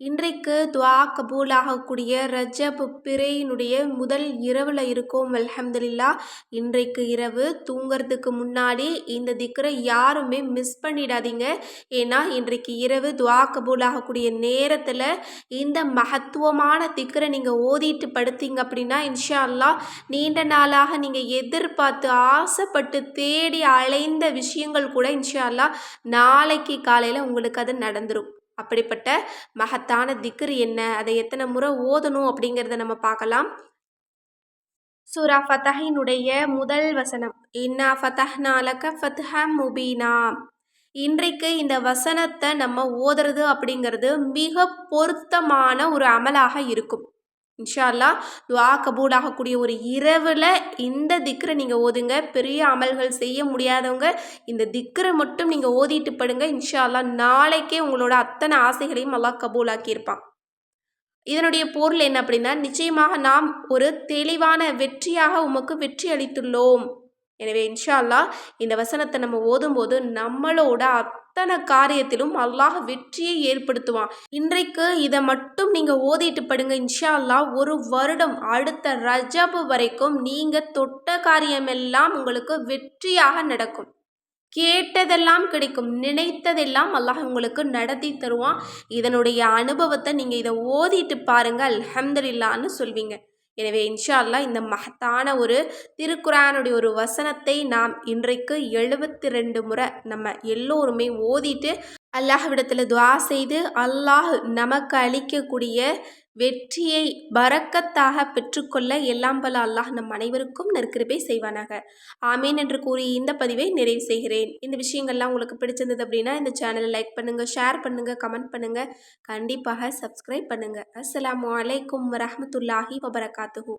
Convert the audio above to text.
இன்றைக்கு துஆ கபூல் ஆகக்கூடிய ரஜப் பிறையினுடைய முதல் இரவில் இருக்கோம் அல்ஹம்துலில்லா. இன்றைக்கு இரவு. தூங்குறதுக்கு முன்னாடி இந்த திக்கரை யாருமே மிஸ் பண்ணிடாதீங்க. ஏன்னா இன்றைக்கு இரவு துஆ கபூல் ஆகக்கூடிய நேரத்தில் இந்த மகத்துவமான திக்கரை நீங்கள் ஓதிட்டு படுத்தீங்க அப்படின்னா இன்ஷா அல்லா நீண்ட நாளாக நீங்கள் எதிர்பார்த்து ஆசைப்பட்டு தேடி அலைந்த விஷயங்கள் கூட இன்ஷா நாளைக்கு காலையில் உங்களுக்கு அது நடந்துடும் அப்படிப்பட்ட மகத்தான திக்ரு என்ன? அதை எத்தனை முறை ஓதணும் அப்படிங்கிறத நம்ம பார்க்கலாம். சூரா ஃபதஹினுடைய முதல் வசனம் இன்னா ஃபதஹ்னாலக ஃபத்ஹ முபீனா. இன்றைக்கு இந்த வசனத்தை நம்ம ஓதுறது அப்படிங்கிறது மிக பொருத்தமான ஒரு அமலாக இருக்கும். இன்ஷா அல்லா துவா கபூலாகக்கூடிய ஒரு இரவில் இந்த திக்ரை நீங்கள் ஓதுங்க. பெரிய அமல்கள் செய்ய முடியாதவங்க இந்த திக்ரை மட்டும் நீங்கள் ஓதிட்டு படுங்க. இன்ஷா அல்லா நாளைக்கே உங்களோட அத்தனை ஆசைகளையும் அல்லாஹ் கபூலாக்கியிருப்பான். இதனுடைய பொருள் என்ன அப்படின்னா நிச்சயமாக நாம் ஒரு தெளிவான வெற்றியாக உமக்கு வெற்றி அளித்துள்ளோம். எனவே இன்ஷா அல்லா இந்த வசனத்தை நம்ம ஓதும்போது நம்மளோட அத்தனை காரியத்திலும் அல்லாஹ் வெற்றியை ஏற்படுத்துவான். இன்றைக்கு இதை மட்டும் நீங்கள் ஓதிட்டு படுங்க இன்ஷா அல்லா ஒரு வருடம் அடுத்த ரஜபு வரைக்கும் நீங்கள் தொட்ட காரியமெல்லாம் உங்களுக்கு வெற்றியாக நடக்கும். கேட்டதெல்லாம் கிடைக்கும். நினைத்ததெல்லாம் அல்லாஹ் உங்களுக்கு நடத்தி தருவான். இதனுடைய அனுபவத்தை நீங்கள் இதை ஓதிட்டு பாருங்கள் அல்ஹம்துலில்லான்னு சொல்வீங்க. எனவே இன்ஷா அல்லா இந்த மகத்தான ஒரு திருக்குறானுடைய ஒரு வசனத்தை நாம் இன்றைக்கு எழுபத்தி ரெண்டு முறை நம்ம எல்லோருமே ஓதிட்டு அல்லாஹ்விடத்தில் துவா செய்து அல்லாஹ் நமக்கு அளிக்கக்கூடிய வெற்றியை பறக்கத்தாக பெற்றுக்கொள்ள எல்லாம் பல அல்லாஹ் நம் அனைவருக்கும் நற்கிருப்பை செய்வானாக. ஆமீன் என்று கூறி இந்த பதிவை நிறைவு செய்கிறேன். இந்த விஷயங்கள்லாம் உங்களுக்கு பிடிச்சிருந்தது அப்படின்னா இந்த சேனலை லைக் பண்ணுங்கள் ஷேர் பண்ணுங்கள் கமெண்ட் பண்ணுங்கள் கண்டிப்பாக சப்ஸ்கிரைப் பண்ணுங்கள் அஸ்லாம் வலைக்கம் வரமத்துல்லாஹி வபரகாத்துஹூ.